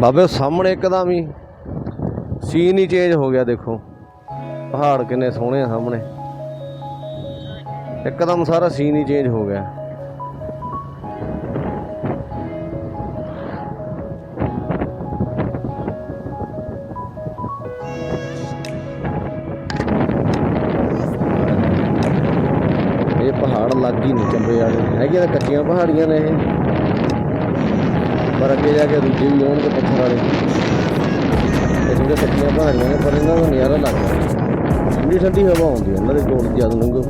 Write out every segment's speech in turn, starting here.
ਬਾਬੇ ਸਾਹਮਣੇ ਇੱਕਦਮ ਹੀ। ਸੀਨ ਹੀ ਚੇਂਜ ਹੋ ਗਿਆ, ਦੇਖੋ। ਪਹਾੜ ਕਿੰਨੇ ਸੋਹਣੇ ਆ ਸਾਹਮਣੇ। ਇੱਕਦਮ ਸਾਰਾ ਸੀਨ ਹੀ ਚੇਂਜ ਹੋ ਗਿਆ। ਇਹ ਪਹਾੜ ਲੱਗ ਹੀ ਨਹੀਂ ਚੰਬੇ ਵਾਲੇ। ਹੈਗੀਆਂ ਤਾਂ ਕੱਚੀਆਂ ਪਹਾੜੀਆਂ ਨੇ ਇਹ। ਪਰ ਅੱਗੇ ਜਾ ਕੇ ਦੂਜੀ ਵੀ ਆਉਣਗੇ ਪੱਥਰ ਵਾਲੇ। ਇਹ ਜਿਹੜੇ ਕੱਚੀਆਂ ਪਹਾੜੀਆਂ ਨੇ, ਪਰ ਇਹਨਾਂ ਦਾ ਨਜ਼ਾਰਾ ਲੱਗਦਾ ਠੰਡੀ ਠੰਡੀ ਹਵਾ ਆਉਂਦੀ ਹੈ, ਇਹਨਾਂ ਦੇ ਕੋਲ ਜਦ ਲੰਘੋ।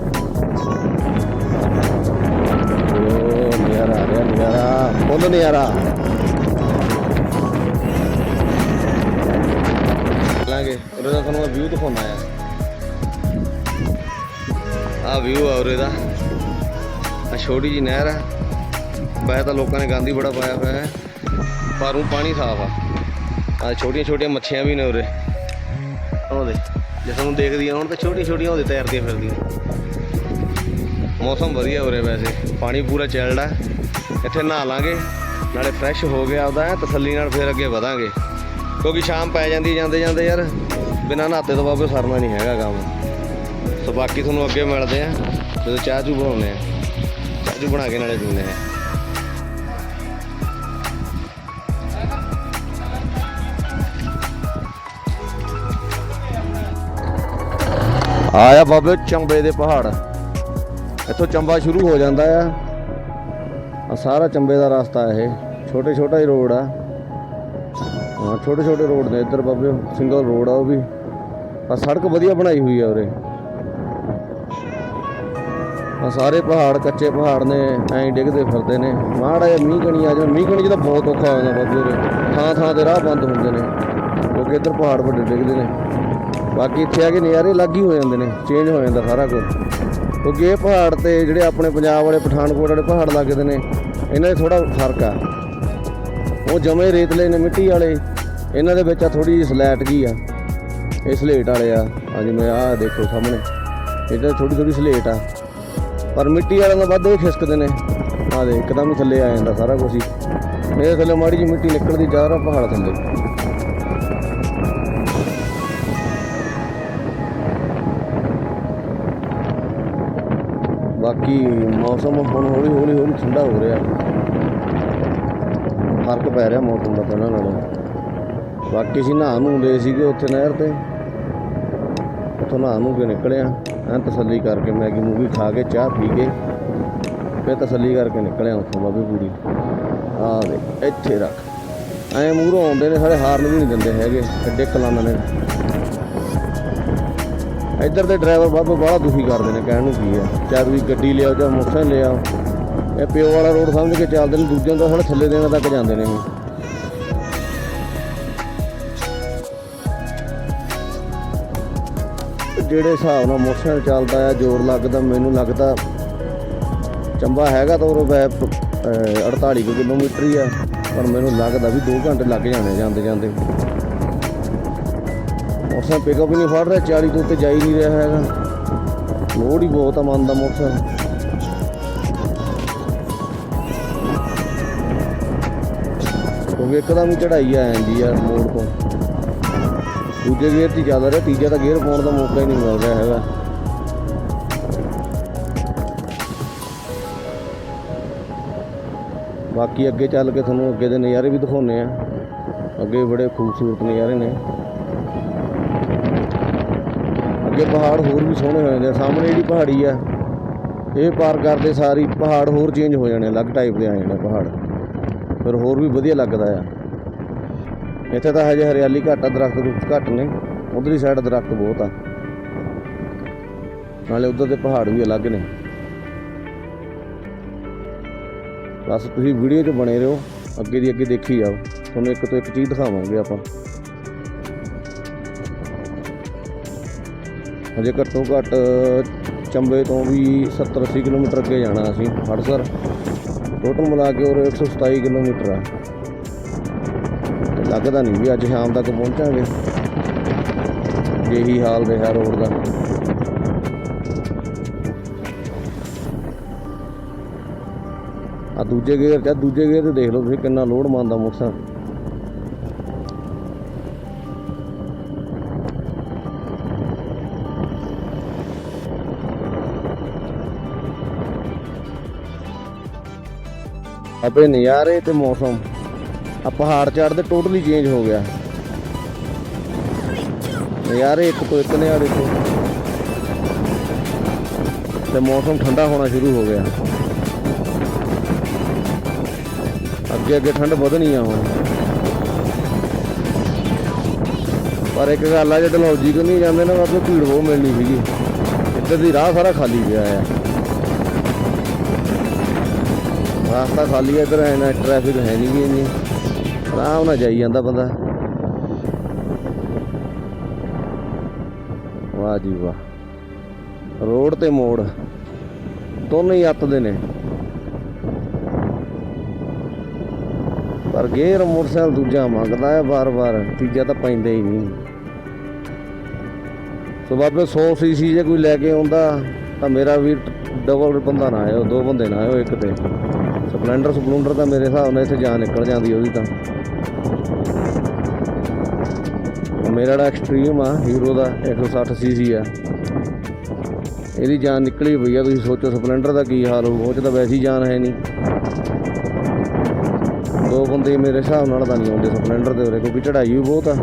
ਉਹ ਨਜ਼ਾਰਾ ਆ ਰਿਹਾ, ਨਜ਼ਾਰਾ ਫੁੱਲ ਨਜ਼ਾਰਾ। ਲਾਂਗੇ ਉਹਦਾ ਤਾਂ ਤੁਹਾਨੂੰ ਵਿਊ ਦਿਖਾਉਣਾ ਆ। ਆ ਵਿਊ ਆ ਉਰੇ ਦਾ। ਆ ਛੋਟੀ ਜੀ ਨਹਿਰ ਆ। ਵੈਸੇ ਤਾਂ ਲੋਕਾਂ ਨੇ ਗਾਂਧੀ ਬੜਾ ਪਾਇਆ ਹੋਇਆ ਹੈ। ਪਰ ਪਾਣੀ ਸਾਫ਼ ਆ। ਆ ਛੋਟੀਆਂ ਛੋਟੀਆਂ ਮੱਛੀਆਂ ਵੀ ਨੇ ਉਰੇ। ਉਹਦੇ ਜੇ ਤੁਹਾਨੂੰ ਦੇਖਦੀਆਂ ਹੁਣ ਤਾਂ ਛੋਟੀਆਂ ਛੋਟੀਆਂ ਉਹਦੇ ਤੈਰਦੀਆਂ ਫਿਰਦੀਆਂ। ਮੌਸਮ ਵਧੀਆ ਉਰੇ ਵੈਸੇ। ਪਾਣੀ ਪੂਰਾ ਚੈਲਦਾ। ਇੱਥੇ ਨਹਾ ਲਾਂਗੇ, ਨਾਲੇ ਫਰੈਸ਼ ਹੋ ਗਿਆ ਆਪਦਾ, ਤਸੱਲੀ ਨਾਲ ਫਿਰ ਅੱਗੇ ਵਧਾਂਗੇ। ਕਿਉਂਕਿ ਸ਼ਾਮ ਪੈ ਜਾਂਦੀ ਜਾਂਦੇ ਜਾਂਦੇ ਯਾਰ, ਬਿਨਾਂ ਨਹਾਤੇ ਤੋਂ ਬਾਅਦ ਸਰਨਾ ਨਹੀਂ ਹੈਗਾ ਕੰਮ। ਸੋ ਬਾਕੀ ਤੁਹਾਨੂੰ ਅੱਗੇ ਮਿਲਦੇ ਆ, ਜਦੋਂ ਚਾਹ ਚੂ ਬਣਾਉਨੇ ਆ। ਚਾਹ ਚੂ ਬਣਾ ਕੇ ਨਾਲੇ ਪੀਂਦੇ ਆ। ਆਇਆ ਬਾਬੇ ਚੰਬੇ ਦੇ ਪਹਾੜ। ਇੱਥੋਂ ਚੰਬਾ ਸ਼ੁਰੂ ਹੋ ਜਾਂਦਾ ਆ। ਆ ਸਾਰਾ ਚੰਬੇ ਦਾ ਰਸਤਾ ਇਹ। ਛੋਟੇ ਛੋਟਾ ਹੀ ਰੋਡ ਆ। ਹਾਂ, ਛੋਟੇ ਛੋਟੇ ਰੋਡ ਨੇ ਇੱਧਰ ਬਾਬੇ, ਸਿੰਗਲ ਰੋਡ ਆ ਉਹ ਵੀ। ਆ ਸੜਕ ਵਧੀਆ ਬਣਾਈ ਹੋਈ ਆ ਉਰੇ। ਆ ਸਾਰੇ ਪਹਾੜ ਕੱਚੇ ਪਹਾੜ ਨੇ, ਐਂ ਡਿੱਗਦੇ ਫਿਰਦੇ ਨੇ। ਮਾੜਾ ਜਿਹਾ ਮੀਂਹ ਕਣੀ ਆ ਜਾਵੇ। ਮੀਂਹ ਕਣੀ 'ਚ ਤਾਂ ਬਹੁਤ ਔਖਾ ਹੋ ਜਾਂਦਾ ਬਾਬੇ ਉਰੇ। ਥਾਂ ਥਾਂ ਤੇ ਰਾਹ ਬੰਦ ਹੁੰਦੇ ਨੇ। ਕਿਉਂਕਿ ਇੱਧਰ ਪਹਾੜ ਵੱਡੇ ਡਿੱਗਦੇ ਨੇ। ਬਾਕੀ ਇੱਥੇ ਆ ਕੇ ਨਜ਼ਾਰੇ ਲੱਗ ਹੀ ਹੋ ਜਾਂਦੇ ਨੇ ਚੇਂਜ ਹੋ ਜਾਂਦਾ ਸਾਰਾ ਕੁਝ ਕਿਉਂਕਿ ਇਹ ਪਹਾੜ ਤੇ ਜਿਹੜੇ ਆਪਣੇ ਪੰਜਾਬ ਵਾਲੇ, ਪਠਾਨਕੋਟ ਵਾਲੇ ਪਹਾੜ ਲੱਗਦੇ ਨੇ, ਇਹਨਾਂ 'ਚ ਥੋੜਾ ਫ਼ਰਕ ਆ। ਉਹ ਜਮੇ ਰੇਤਲੇ ਨੇ ਮਿੱਟੀ ਵਾਲੇ, ਇਹਨਾਂ ਦੇ ਵਿੱਚ ਆ ਥੋੜੀ ਜਿਹੀ ਸਲੈਟ ਜੀ ਆ। ਇਹ ਸਲੇਟ ਵਾਲੇ ਆ। ਆ ਜਿਵੇਂ ਆ ਦੇਖੋ ਸਾਹਮਣੇ। ਇਹਦਾ ਥੋੜੀ ਥੋੜੀ ਸਲੇਟ ਆ। ਪਰ ਮਿੱਟੀ ਵਾਲਿਆਂ ਦਾ ਵੱਧ ਇਹ ਖਿਸਕਦੇ ਨੇ। ਆ ਦੇ ਇੱਕਦਮ ਹੀ ਥੱਲੇ ਆ ਜਾਂਦਾ ਸਾਰਾ ਕੁਝ ਹੀ। ਮੇਰੇ ਥੱਲੇ ਮਾੜੀ ਜਿਹੀ ਮਿੱਟੀ ਨਿਕਲਦੀ, ਜ਼ਿਆਦਾ ਪਹਾੜ ਥੱਲੇ। ਬਾਕੀ ਮੌਸਮ ਹੁਣ ਹੌਲੀ ਹੌਲੀ ਹੌਲੀ ਠੰਡਾ ਹੋ ਰਿਹਾ। ਫ਼ਰਕ ਪੈ ਰਿਹਾ ਮੌਸਮ ਦਾ ਪਹਿਲਾਂ ਨਾਲੋਂ। ਬਾਕੀ ਅਸੀਂ ਨਹਾ ਨੂੰ ਲਏ ਸੀਗੇ ਉੱਥੇ ਨਹਿਰ ਤੇ। ਉੱਥੋਂ ਨਹਾ ਨੂੰ ਕੇ ਨਿਕਲਿਆ ਐਂ ਤਸੱਲੀ ਕਰਕੇ ਮੈਗੀ ਮੂਗੀ ਖਾ ਕੇ ਚਾਹ ਪੀ ਕੇ ਫਿਰ ਤਸੱਲੀ ਕਰਕੇ ਨਿਕਲਿਆ ਉੱਥੋਂ ਬਾਬੇ ਪੂਰੀ। ਆ ਦੇ ਇੱਥੇ ਰੱਖ। ਐਂ ਮੂਹਰੋਂ ਆਉਂਦੇ ਨੇ ਸਾਰੇ ਹਾਰਨ ਵੀ ਨਹੀਂ ਦਿੰਦੇ ਹੈਗੇ ਐਡੇ ਕਲਾਨਾਂ ਨੇ। ਇੱਧਰ ਦੇ ਡਰਾਈਵਰ ਬਾਬੇ ਬੜਾ ਦੁਖੀ ਕਰਦੇ ਨੇ, ਕਹਿਣ ਨੂੰ ਕੀ ਹੈ। ਚਾਹੇ ਤੁਸੀਂ ਗੱਡੀ ਲਿਆਓ ਜਾਂ ਮੋਟਰਸਾਈਕਲ ਲਿਆਓ, ਇਹ ਪਿਓ ਵਾਲਾ ਰੋਡ ਸਮਝ ਕੇ ਚੱਲਦੇ ਨੇ, ਦੂਜਿਆਂ ਦਾ ਹੁਣ ਥੱਲੇ ਦੇਣਾ ਤੱਕ ਜਾਂਦੇ ਨੇ ਜਿਹੜੇ ਹਿਸਾਬ ਨਾਲ ਮੋਟਰਸਾਈਕਲ ਚੱਲਦਾ ਆ, ਜ਼ੋਰ ਲੱਗਦਾ, ਮੈਨੂੰ ਲੱਗਦਾ ਚੰਬਾ ਹੈਗਾ ਤਾਂ ਉਹ ਵੈ 48 ਕੁ ਕਿਲੋਮੀਟਰ ਹੀ ਆ, ਪਰ ਮੈਨੂੰ ਲੱਗਦਾ ਵੀ 2 ਘੰਟੇ ਲੱਗ ਜਾਣੇ ਜਾਂਦੇ ਜਾਂਦੇ ਮੋਟਰਸਾਈਕਲ ਪਿਕਅਪ ਹੀ ਨਹੀਂ ਫੜ ਰਿਹਾ 40 ਤੋਂ ਉੱਤੇ ਜਾ ਹੀ ਨਹੀਂ ਰਿਹਾ ਹੈਗਾ। ਲੋਡ ਹੀ ਬਹੁਤ ਆ ਮੰਨਦਾ ਮੋਟਰਸਾਈਕਲ। ਕਿਉਂਕਿ ਇੱਕਦਮ ਹੀ ਚੜਾਈ ਆ ਜਾਂਦੀ ਆ ਮੋੜ ਤੋਂ। ਦੂਜੇ ਗੇਅਰ 'ਚ ਜ਼ਿਆਦਾ ਰਿਹਾ, ਤੀਜਾ ਤਾਂ ਗੇਅਰ ਪਾਉਣ ਦਾ ਮੌਕਾ ਹੀ ਨਹੀਂ ਮਿਲ ਰਿਹਾ ਹੈਗਾ। ਬਾਕੀ ਅੱਗੇ ਚੱਲ ਕੇ ਤੁਹਾਨੂੰ ਅੱਗੇ ਦੇ ਨਜ਼ਾਰੇ ਵੀ ਦਿਖਾਉਨੇ ਆ। ਅੱਗੇ ਬੜੇ ਖੂਬਸੂਰਤ ਨਜ਼ਾਰੇ ਨੇ। ਅੱਗੇ ਪਹਾੜ ਹੋਰ ਵੀ ਸੋਹਣੇ ਹੋ ਜਾਂਦੇ ਆ, ਸਾਹਮਣੇ ਜਿਹੜੀ ਪਹਾੜੀ ਆ, ਇਹ ਪਾਰ ਕਰਦੇ ਸਾਰੀ ਪਹਾੜ ਹੋਰ ਚੇਂਜ ਹੋ ਜਾਣੇ ਅਲੱਗ ਟਾਈਪ ਦੇ ਆ ਜਾਣੇ ਪਹਾੜ। ਫਿਰ ਹੋਰ ਵੀ ਵਧੀਆ ਲੱਗਦਾ ਆ। ਇੱਥੇ ਤਾਂ ਹਜੇ ਹਰਿਆਲੀ ਘੱਟ ਆ, ਦਰਖਤ ਰੁੱਖ ਘੱਟ ਨੇ, ਉਧਰਲੀ ਸਾਈਡ ਦਰਖਤ ਬਹੁਤ ਆ। ਨਾਲੇ ਉਧਰ ਦੇ ਪਹਾੜ ਵੀ ਅਲੱਗ ਨੇ। ਬਸ ਤੁਸੀਂ ਵੀਡੀਓ 'ਚ ਬਣੇ ਰਹੋ, ਅੱਗੇ ਦੀ ਅੱਗੇ ਦੇਖੀ ਜਾਓ। ਤੁਹਾਨੂੰ ਇੱਕ ਤੋਂ ਇੱਕ ਚੀਜ਼ ਦਿਖਾਵਾਂਗੇ ਆਪਾਂ। ਹਜੇ ਘੱਟੋ ਘੱਟ ਚੰਬੇ ਤੋਂ ਵੀ 70 80 ਕਿਲੋਮੀਟਰ ਅੱਗੇ ਜਾਣਾ ਅਸੀਂ, ਹੜਸਰ। ਟੋਟਲ ਮਿਲਾ ਕੇ ਉਹ 127 ਕਿਲੋਮੀਟਰ ਆ। ਲੱਗਦਾ ਨਹੀਂ ਵੀ ਅੱਜ ਸ਼ਾਮ ਤੱਕ ਪਹੁੰਚਾਂਗੇ। ਇਹੀ ਹਾਲ ਰਿਹਾ ਰੋਡ ਦਾ। ਆ ਦੂਜੇ ਗੇਅਰ ਚ ਦੂਜੇ ਗੇਅਰ ਤੇ ਦੇਖ ਲਓ ਤੁਸੀਂ ਕਿੰਨਾ ਲੋਡ ਮੰਨਦਾ ਮੋਟਰਸਾਈਕਲ ਅਬੇ ਨਜ਼ਾਰੇ ਤੇ ਮੌਸਮ। ਆ ਪਹਾੜ ਚੜ੍ਹਦੇ ਟੋਟਲੀ ਚੇਂਜ ਹੋ ਗਿਆ। ਨਜ਼ਾਰੇ ਇੱਕ ਤੋਂ ਇੱਕ ਨੇ ਆ ਦੇਖੋ। ਤੇ ਮੌਸਮ ਠੰਡਾ ਹੋਣਾ ਸ਼ੁਰੂ ਹੋ ਗਿਆ। ਅੱਗੇ ਅੱਗੇ ਠੰਡ ਵਧਣੀ ਆ ਹੁਣ। ਪਰ ਇੱਕ ਗੱਲ ਆ, ਜੇ ਡਲਹੌਜੀ ਕੋ ਨਹੀਂ ਜਾਂਦੇ ਨਾ, ਬਾਬੇ, ਭੀੜ ਬਹੁਤ ਮਿਲਣੀ ਸੀਗੀ। ਇੱਧਰ ਦੀ ਰਾਹ ਸਾਰਾ ਖਾਲੀ ਪਿਆ ਆ। ਰਸਤਾ ਖਾਲੀ ਹੈ ਇੱਧਰ ਹੈ ਨਾ ਟ੍ਰੈਫਿਕ ਹੈ ਨਹੀਂ ਇੰਨੀ। ਆਰਾਮ ਨਾਲ ਜਾਈ ਜਾਂਦਾ ਬੰਦਾ। ਵਾਹ ਜੀ ਵਾਹ। ਰੋਡ ਤੇ ਮੋੜ। ਦੋਨੇ ਹੀ ਅੱਤ ਦੇ ਨੇ। ਪਰ ਗੇਰ ਮੋਟਰਸਾਈਕਲ ਦੂਜਾ ਮੰਗਦਾ ਹੈ ਵਾਰ-ਵਾਰ, ਤੀਜਾ ਤਾਂ ਪੈਂਦਾ ਹੀ ਨਹੀਂ। ਸੋ ਬਾਬੇ 100 ਸੀਸੀ ਜੇ ਕੋਈ ਲੈ ਕੇ ਆਉਂਦਾ, ਤਾਂ ਮੇਰਾ ਵੀ ਡਬਲ ਬੰਦਾ ਨਾ ਆਇਓ, ਦੋ ਬੰਦੇ ਨਾ ਆਇਓ ਇੱਕ ਤੇ। ਸਪਲੈਂਡਰ ਸਪਲੂੰਡਰ ਤਾਂ ਮੇਰੇ ਹਿਸਾਬ ਨਾਲ ਇੱਥੇ ਜਾਨ ਨਿਕਲ ਜਾਂਦੀ ਉਹਦੀ ਤਾਂ। ਮੇਰਾ ਜਿਹੜਾ ਐਕਸਟ੍ਰੀਮ ਆ ਹੀਰੋ ਦਾ 160 ਸੀਸੀ ਆ। ਇਹਦੀ ਜਾਨ ਨਿਕਲੀ ਪਈ ਆ, ਤੁਸੀਂ ਸੋਚੋ ਸਪਲੈਂਡਰ ਦਾ ਕੀ ਹਾਲ ਹੋਊ, ਉਹ ਚ ਤਾਂ ਵੈਸੀ ਜਾਨ ਹੈ ਨਹੀਂ। ਦੋ ਬੰਦੇ ਮੇਰੇ ਹਿਸਾਬ ਨਾਲ ਤਾਂ ਨਹੀਂ ਆਉਂਦੇ ਸਪਲੈਂਡਰ ਦੇ ਉਰੇ, ਕਿਉਂਕਿ ਚੜਾਈ ਵੀ ਬਹੁਤ ਆ।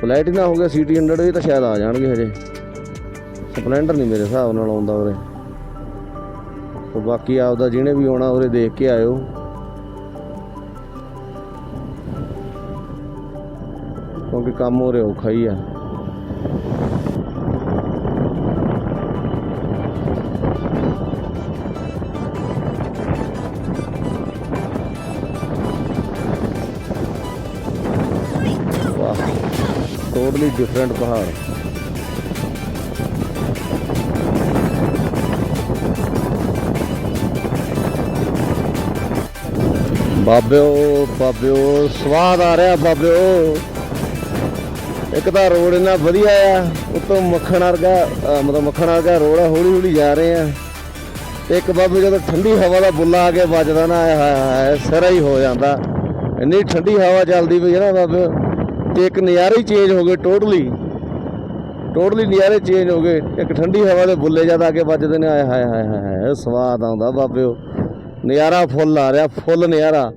ਪਲੈਟੀਨਾ ਹੋ ਗਿਆ ਸੀਟੀ 100 ਇਹ ਤਾਂ ਸ਼ਾਇਦ ਆ ਜਾਣਗੇ ਹਜੇ। ਸਪਲੈਂਡਰ ਨਹੀਂ ਮੇਰੇ ਹਿਸਾਬ ਨਾਲ ਆਉਂਦਾ ਉਰੇ। ਤੇ ਬਾਕੀ ਆਪਦਾ ਜਿਹਨੇ ਵੀ ਆਉਣਾ ਉਰੇ ਦੇਖ ਕੇ ਆਇਓ। ਕਿਉਂਕਿ ਕੰਮ ਹੋ ਰਿਹਾ ਔਖਾ ਹੀ ਆ। ਟੋਟਲੀ ਡਿਫਰੈਂਟ ਪਹਾੜ। ਬਾਬਿਓ ਬਾਬਿਓ, ਸਵਾਦ ਆ ਰਿਹਾ ਬਾਬਿਓ। ਇੱਕ ਤਾਂ ਰੋਡ ਇੰਨਾ ਵਧੀਆ ਆ, ਉੱਤੋਂ ਮੱਖਣ ਵਰਗਾ ਮਤਲਬ ਮੱਖਣ ਵਰਗਾ ਰੋਡ ਆ ਹੌਲੀ ਹੌਲੀ ਜਾ ਰਹੇ ਆ। ਤੇ ਇੱਕ ਬਾਬੇ ਜਦੋਂ ਠੰਡੀ ਹਵਾ ਦਾ ਬੁੱਲਾ ਆ ਕੇ ਵੱਜਦਾ ਨਾ, ਆਏ ਹਾਏ ਹਾਏ, ਸਿਰਾ ਹੀ ਹੋ ਜਾਂਦਾ। ਇੰਨੀ ਠੰਡੀ ਹਵਾ ਚੱਲਦੀ ਪਈ ਹੈ ਨਾ ਬਾਬੇ ਤੇ ਇੱਕ ਨਜ਼ਾਰੇ ਹੀ ਚੇਂਜ ਹੋ ਗਏ ਟੋਟਲੀ ਟੋਟਲੀ ਨਜ਼ਾਰੇ ਚੇਂਜ ਹੋ ਗਏ। ਇੱਕ ਠੰਡੀ ਹਵਾ ਦੇ ਬੁੱਲੇ ਜਦ ਆ ਕੇ ਵੱਜਦੇ ਨੇ, ਆਏ ਹਾਏ ਹਾਏ ਹਾਏ ਹਾਏ, ਸਵਾਦ ਆਉਂਦਾ ਬਾਬਿਓ। ਨਜ਼ਾਰਾ ਫੁੱਲ ਆ ਰਿਹਾ, ਫੁੱਲ ਨਜ਼ਾਰਾ।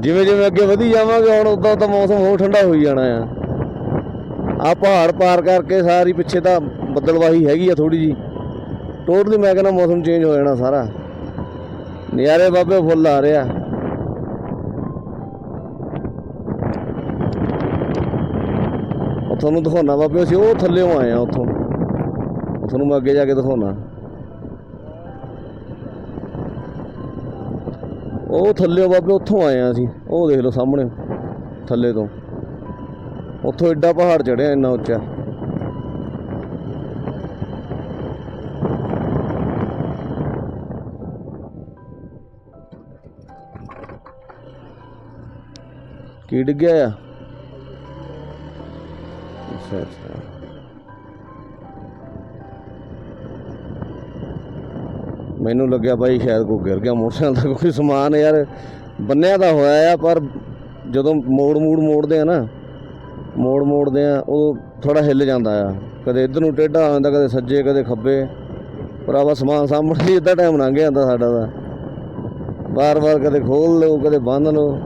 ਜਿਵੇਂ ਜਿਵੇਂ ਅੱਗੇ ਵਧੀ ਜਾਵਾਂਗੇ, ਹੁਣ ਉਦਾਂ ਤਾਂ ਮੌਸਮ ਹੋਰ ਠੰਡਾ ਹੋਈ ਜਾਣਾ ਆ। ਆ ਪਹਾੜ ਪਾਰ ਕਰਕੇ ਸਾਰੀ ਪਿੱਛੇ ਤਾਂ ਬੱਦਲਵਾਹੀ ਹੈਗੀ ਆ ਥੋੜੀ ਜੀ ਟੋਟਲੀ ਮੈਂ ਕਹਿੰਦਾ ਮੌਸਮ ਚੇਂਜ ਹੋ ਜਾਣਾ ਸਾਰਾ। ਨਜ਼ਾਰੇ ਬਾਬੇ ਫੁੱਲ ਆ ਰਿਹਾ। ਉਹ ਤੁਹਾਨੂੰ ਦਿਖਾਉਣਾ ਬਾਬੇ, ਅਸੀਂ ਉਹ ਥੱਲੇੋਂ ਆਏ ਆ ਉੱਥੋਂ। ਉਹ ਤੁਹਾਨੂੰ ਮੈਂ ਅੱਗੇ ਜਾ ਕੇ ਦਿਖਾਉਣਾ। ਉਹ ਥੱਲੇ ਬਾਬੇ ਉੱਥੋਂ ਆਏ ਆ ਅਸੀਂ। ਉਹ ਦੇਖ ਲਓ ਸਾਹਮਣੇ, ਥੱਲੇ ਤੋਂ। ਉੱਥੋਂ ਐਡਾ ਪਹਾੜ ਚੜਿਆ ਇੰਨਾ ਉੱਚਾ। ਕੀ ਡਿੱਗਿਆ ਆ? ਅੱਛਾ ਅੱਛਾ। ਮੈਨੂੰ ਲੱਗਿਆ ਬਾਈ ਸ਼ਾਇਦ ਕੋਈ ਗਿਰ ਗਿਆ ਮੋਟਰਸਾਈਕਲ ਦਾ ਕੋਈ ਸਮਾਨ ਯਾਰ। ਬੰਨਿਆ ਤਾਂ ਹੋਇਆ ਆ, ਪਰ ਜਦੋਂ ਮੋੜ ਮੂੜ ਮੋੜਦੇ ਆ ਨਾ, ਮੋੜ ਮੋੜਦੇ ਆ ਉਹ ਥੋੜਾ ਹਿੱਲ ਜਾਂਦਾ ਆ। ਕਦੇ ਇੱਧਰ ਨੂੰ ਟੇਢਾ ਆ ਜਾਂਦਾ, ਕਦੇ ਸੱਜੇ, ਕਦੇ ਖੱਬੇ। ਭਰਾਵਾ ਸਮਾਨ ਸਾਹਮਣੇ ਹੀ ਇੱਦਾਂ ਟਾਈਮ ਲੰਘ ਜਾਂਦਾ ਸਾਡਾ ਦਾ ਬਾਰ-ਬਾਰ ਕਦੇ ਖੋਲ ਲਓ, ਕਦੇ ਬੰਨ ਲਓ।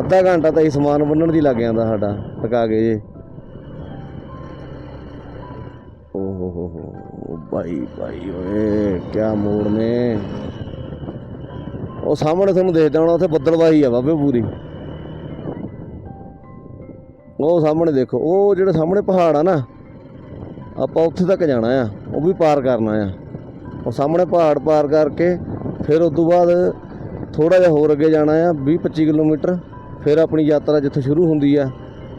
ਅੱਧਾ ਘੰਟਾ ਤਾਂ ਹੀ ਸਮਾਨ ਬੰਨਣ ਦੀ ਲੱਗ ਜਾਂਦਾ ਸਾਡਾ ਟਕਾ ਕੇ ਜੇ ਓ ਹੋ ਹੋ ਭਾਈ ਭਾਈ ਓਏ, ਕਿਆ ਮੋੜ ਨੇ। ਉਹ ਸਾਹਮਣੇ ਤੁਹਾਨੂੰ ਦੇਖਦਾ ਹੋਣਾ ਉੱਥੇ ਬੱਦਲਵਾਹੀ ਆ ਬਾਬੇ ਪੂਰੀ। ਉਹ ਸਾਹਮਣੇ ਦੇਖੋ ਉਹ ਜਿਹੜੇ ਸਾਹਮਣੇ ਪਹਾੜ ਆ ਨਾ, ਆਪਾਂ ਉੱਥੇ ਤੱਕ ਜਾਣਾ ਆ, ਉਹ ਵੀ ਪਾਰ ਕਰਨਾ ਆ। ਉਹ ਸਾਹਮਣੇ ਪਹਾੜ ਪਾਰ ਕਰਕੇ, ਫਿਰ ਉਸ ਤੋਂ ਬਾਅਦ ਥੋੜਾ ਜਿਹਾ ਹੋਰ ਅੱਗੇ ਜਾਣਾ ਆ 20 25 ਕਿਲੋਮੀਟਰ, ਫਿਰ ਆਪਣੀ ਯਾਤਰਾ ਜਿੱਥੇ ਸ਼ੁਰੂ ਹੁੰਦੀ ਆ,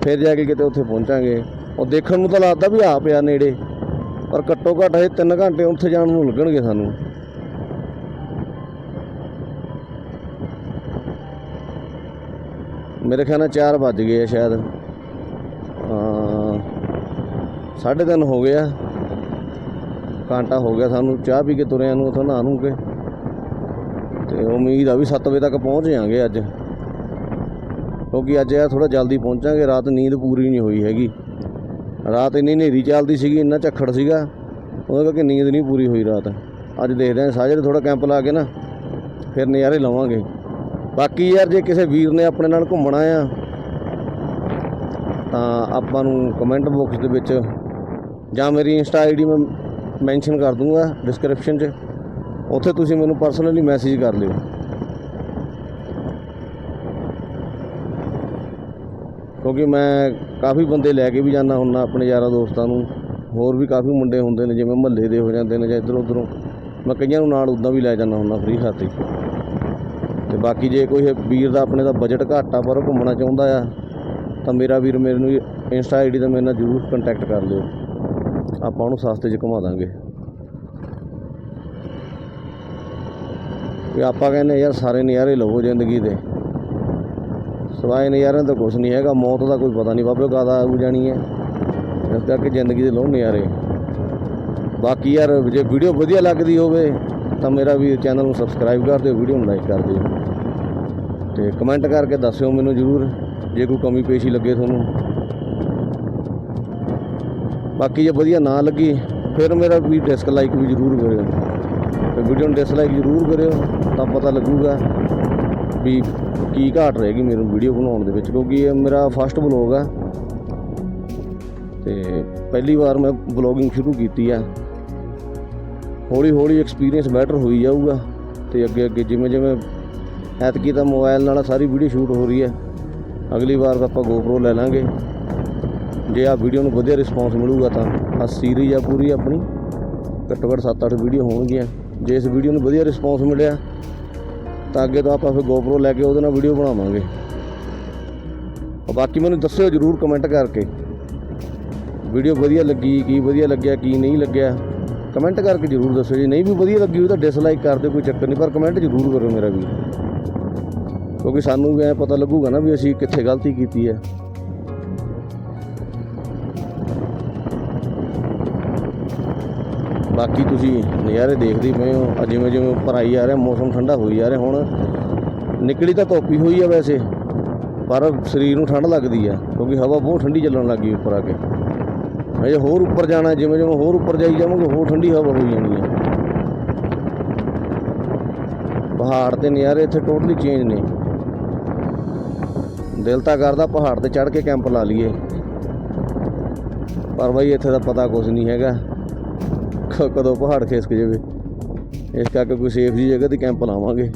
ਫਿਰ ਜਾ ਕੇ ਕਿਤੇ ਉੱਥੇ ਪਹੁੰਚਾਂਗੇ। ਉਹ ਦੇਖਣ ਨੂੰ ਤਾਂ ਲੱਗਦਾ ਵੀ ਆ ਪਿਆ ਨੇੜੇ। ਪਰ ਘੱਟੋ ਘੱਟ ਇਹ 3 ਘੰਟੇ ਉੱਥੇ ਜਾਣ ਨੂੰ ਲੱਗਣਗੇ ਸਾਨੂੰ। ਮੇਰੇ ਖਿਆਲ ਨਾਲ 4 ਵੱਜ ਗਏ ਆ ਸ਼ਾਇਦ। ਸਾਢੇ ਤਿੰਨ ਹੋ ਗਿਆ ਘੰਟਾ ਹੋ ਗਿਆ ਸਾਨੂੰ ਚਾਹ ਪੀ ਕੇ ਤੁਰਿਆਂ ਨੂੰ ਉੱਥੋਂ ਨਹਾ ਨੂੰ ਕੇ। ਤੇ ਉਮੀਦ ਆ ਵੀ 7 ਵਜੇ ਤੱਕ ਪਹੁੰਚ ਜਾਾਂਗੇ ਅੱਜ। ਕਿਉਂਕਿ ਅੱਜ ਆ ਥੋੜਾ ਜਲਦੀ ਪਹੁੰਚਾਂਗੇ, ਰਾਤ ਨੀਂਦ ਪੂਰੀ ਨਹੀਂ ਹੋਈ ਹੈਗੀ। ਰਾਤ ਇੰਨੀ ਹਨੇਰੀ ਚੱਲਦੀ ਸੀਗੀ, ਇੰਨਾ ਝੱਖੜ ਸੀਗਾ। ਉਹਦੇ ਕਰਕੇ ਨੀਂਦ ਨਹੀਂ ਪੂਰੀ ਹੋਈ ਰਾਤ। ਅੱਜ ਦੇਖਦੇ ਆਂ ਸਾਜਰੇ ਥੋੜਾ ਕੈਂਪ ਲਾ ਕੇ ਨਾ, ਫਿਰ ਨਜ਼ਾਰੇ ਲਵਾਂਗੇ। ਬਾਕੀ ਯਾਰ, ਜੇ ਕਿਸੇ ਵੀਰ ਨੇ ਆਪਣੇ ਨਾਲ ਘੁੰਮਣਾ ਆ, ਤਾਂ ਆਪਾਂ ਨੂੰ ਕਮੈਂਟ ਬਾਕਸ ਦੇ ਵਿੱਚ ਜਾਂ ਮੇਰੀ ਇੰਸਟਾ ਆਈਡੀ ਮੈਂ ਮੈਂਸ਼ਨ ਕਰ ਦੂੰਗਾ ਡਿਸਕ੍ਰਿਪਸ਼ਨ 'ਚ। ਉੱਥੇ ਤੁਸੀਂ ਮੈਨੂੰ ਪਰਸਨਲੀ ਮੈਸੇਜ ਕਰ ਲਿਓ। ਕਿਉਂਕਿ ਮੈਂ ਕਾਫੀ ਬੰਦੇ ਲੈ ਕੇ ਵੀ ਜਾਂਦਾ ਹੁੰਦਾ ਆਪਣੇ ਯਾਰਾਂ ਦੋਸਤਾਂ ਨੂੰ। ਹੋਰ ਵੀ ਕਾਫੀ ਮੁੰਡੇ ਹੁੰਦੇ ਨੇ, ਜਿਵੇਂ ਮਹੱਲੇ ਦੇ ਹੋ ਜਾਂਦੇ ਨੇ ਜਾਂ ਇੱਧਰ ਉੱਧਰੋਂ। ਮੈਂ ਕਈਆਂ ਨੂੰ ਨਾਲ ਉਦਾਂ ਵੀ ਲੈ ਜਾਂਦਾ ਹੁੰਦਾ ਫ੍ਰੀ ਖਾਤੇ। ਤੇ ਬਾਕੀ ਜੇ ਕੋਈ ਵੀਰ ਦਾ ਆਪਣੇ ਦਾ ਬਜਟ ਘੱਟ ਆ, ਪਰ ਉਹ ਘੁੰਮਣਾ ਚਾਹੁੰਦਾ ਆ, ਤਾਂ ਮੇਰਾ ਵੀਰ ਮੇਰੇ ਨੂੰ ਇੰਸਟਾ ਆਈਡੀ ਤੇ ਮੇਰੇ ਨਾਲ ਜ਼ਰੂਰ ਕੰਟੈਕਟ ਕਰ ਲਿਓ। ਆਪਾਂ ਉਹਨੂੰ ਸਸਤੇ 'ਚ ਘੁਮਾ ਦਾਂਗੇ। ਵੀ ਆਪਾਂ ਕਹਿੰਦੇ ਯਾਰ ਸਾਰੇ ਨਜ਼ਾਰੇ ਲਵੋ ਜ਼ਿੰਦਗੀ ਦੇ। ਸਵਾਏ ਨਜ਼ਾਰਿਆਂ ਦਾ ਕੁਝ ਨਹੀਂ ਹੈਗਾ, ਮੌਤ ਦਾ ਕੋਈ ਪਤਾ ਨਹੀਂ ਬਾਬੇ ਕਾਦਾ ਆਉ ਜਾਣੀ ਹੈ। ਇਸ ਕਰਕੇ ਜ਼ਿੰਦਗੀ ਦੇ ਲਓ ਨਜ਼ਾਰੇ ਬਾਕੀ ਯਾਰ, ਜੇ ਵੀਡੀਓ ਵਧੀਆ ਲੱਗਦੀ ਹੋਵੇ, ਤਾਂ ਮੇਰਾ ਵੀ ਚੈਨਲ ਨੂੰ ਸਬਸਕ੍ਰਾਈਬ ਕਰ ਦਿਓ, ਵੀਡੀਓ ਨੂੰ ਲਾਈਕ ਕਰ ਦਿਓ। ਤੇ ਕਮੈਂਟ ਕਰਕੇ ਦੱਸਿਓ ਮੈਨੂੰ ਜ਼ਰੂਰ, ਜੇ ਕੋਈ ਕਮੀ ਪੇਸ਼ੀ ਲੱਗੇ ਤੁਹਾਨੂੰ। ਬਾਕੀ ਜੇ ਵਧੀਆ ਨਾ ਲੱਗੀ, ਫਿਰ ਮੇਰਾ ਵੀ ਡਿਸਲਾਈਕ ਵੀ ਜ਼ਰੂਰ ਕਰਿਓ। ਤੇ ਵੀਡੀਓ ਨੂੰ ਡਿਸਲਾਈਕ ਜ਼ਰੂਰ ਕਰਿਓ, ਤਾਂ ਪਤਾ ਲੱਗੂਗਾ। ਵੀ ਕੀ ਘਾਟ ਰਹੇਗੀ ਮੈਨੂੰ ਵੀਡੀਓ ਬਣਾਉਣ ਦੇ ਵਿੱਚ, ਕਿਉਂਕਿ ਇਹ ਮੇਰਾ ਫਸਟ ਬਲੌਗ ਆ। ਤੇ ਪਹਿਲੀ ਵਾਰ ਮੈਂ ਬਲੌਗਿੰਗ ਸ਼ੁਰੂ ਕੀਤੀ ਆ। ਹੌਲੀ ਹੌਲੀ ਐਕਸਪੀਰੀਅੰਸ ਬੈਟਰ ਹੋਈ ਜਾਊਗਾ। ਤੇ ਅੱਗੇ ਅੱਗੇ ਜਿਵੇਂ ਜਿਵੇਂ ਐਤਕੀ ਤਾਂ ਮੋਬਾਈਲ ਨਾਲ ਸਾਰੀ ਵੀਡੀਓ ਸ਼ੂਟ ਹੋ ਰਹੀ ਹੈ ਅਗਲੀ ਵਾਰ ਤਾਂ ਆਪਾਂ GoPro ਲੈ ਲਾਂਗੇ। ਜੇ ਆ ਵੀਡੀਓ ਨੂੰ ਵਧੀਆ ਰਿਸਪੌਂਸ ਮਿਲੂਗਾ ਤਾਂ ਆ ਸੀਰੀਜ਼ ਆ ਪੂਰੀ ਆਪਣੀ। ਘੱਟੋ ਘੱਟ 7-8 ਵੀਡੀਓ ਹੋਣਗੀਆਂ। ਜੇ ਇਸ ਵੀਡੀਓ ਨੂੰ ਵਧੀਆ ਰਿਸਪੌਂਸ ਮਿਲਿਆ ਤਾਂ ਅੱਗੇ ਤੋਂ ਆਪਾਂ ਫਿਰ GoPro ਲੈ ਕੇ ਉਹਦੇ ਨਾਲ ਵੀਡੀਓ ਬਣਾਵਾਂਗੇ। ਬਾਕੀ ਮੈਨੂੰ ਦੱਸਿਓ ਜਰੂਰ ਕਮੈਂਟ ਕਰਕੇ। ਵੀਡੀਓ ਵਧੀਆ ਲੱਗੀ, ਕੀ ਵਧੀਆ ਲੱਗਿਆ, ਕੀ ਨਹੀਂ ਲੱਗਿਆ। ਕਮੈਂਟ ਕਰਕੇ ਜਰੂਰ ਦੱਸਿਓ। ਜੀ ਨਹੀਂ ਵੀ ਵਧੀਆ ਲੱਗੀ ਹੋਈ ਤਾਂ ਡਿਸਲਾਈਕ ਕਰ ਦਿਓ, ਕੋਈ ਚੱਕਰ ਨਹੀਂ, ਪਰ ਕਮੈਂਟ ਜਰੂਰ ਕਰੋ ਮੇਰਾ ਵੀ ਕਿਉਂਕਿ ਸਾਨੂੰ ਵੀ ਐ ਪਤਾ ਲੱਗੂਗਾ ਨਾ ਵੀ ਅਸੀਂ ਕਿੱਥੇ ਗਲਤੀ ਕੀਤੀ ਹੈ। ਬਾਕੀ ਤੁਸੀਂ ਨਜ਼ਾਰੇ ਦੇਖਦੇ ਪਏ ਹੋ। ਜਿਵੇਂ ਜਿਵੇਂ ਉੱਪਰ ਆਈ ਜਾ ਰਿਹਾ, ਮੌਸਮ ਠੰਡਾ ਹੋਈ ਜਾ ਰਿਹਾ ਹੁਣ। ਨਿਕਲੀ ਤਾਂ ਧੁੱਪੀ ਹੋਈ ਆ ਵੈਸੇ, ਪਰ ਸਰੀਰ ਨੂੰ ਠੰਡ ਲੱਗਦੀ ਆ, ਕਿਉਂਕਿ ਹਵਾ ਬਹੁਤ ਠੰਡੀ ਚੱਲਣ ਲੱਗੀ ਉੱਪਰ ਆ ਕੇ। ਅਜੇ ਹੋਰ ਉੱਪਰ ਜਾਣਾ, ਜਿਵੇਂ ਜਿਵੇਂ ਹੋਰ ਉੱਪਰ ਜਾਈ ਜਾਵਾਂਗੇ, ਹੋਰ ਠੰਡੀ ਹਵਾ ਹੋਈ ਜਾਣੀ ਹੈ ਪਹਾੜ ਤੇ ਨਜ਼ਾਰੇ ਇੱਥੇ ਟੋਟਲੀ ਚੇਂਜ ਨੇ। ਦਿਲ ਤਾਂ ਕਰਦਾ ਪਹਾੜ ਤੇ ਚੜ੍ਹ ਕੇ ਕੈਂਪ ਲਾ ਲਈਏ। ਪਰ ਬਾਈ ਇੱਥੇ ਦਾ ਪਤਾ ਕੁਝ ਨਹੀਂ ਹੈਗਾ। ਕ- ਕਦੋਂ ਪਹਾੜ ਖਿਸਕ ਜਾਵੇ। ਇਸ ਕਰਕੇ ਕੋਈ ਸੇਫ ਜੀ ਜਗ੍ਹਾ ਤੇ ਕੈਂਪ ਲਾਵਾਂਗੇ।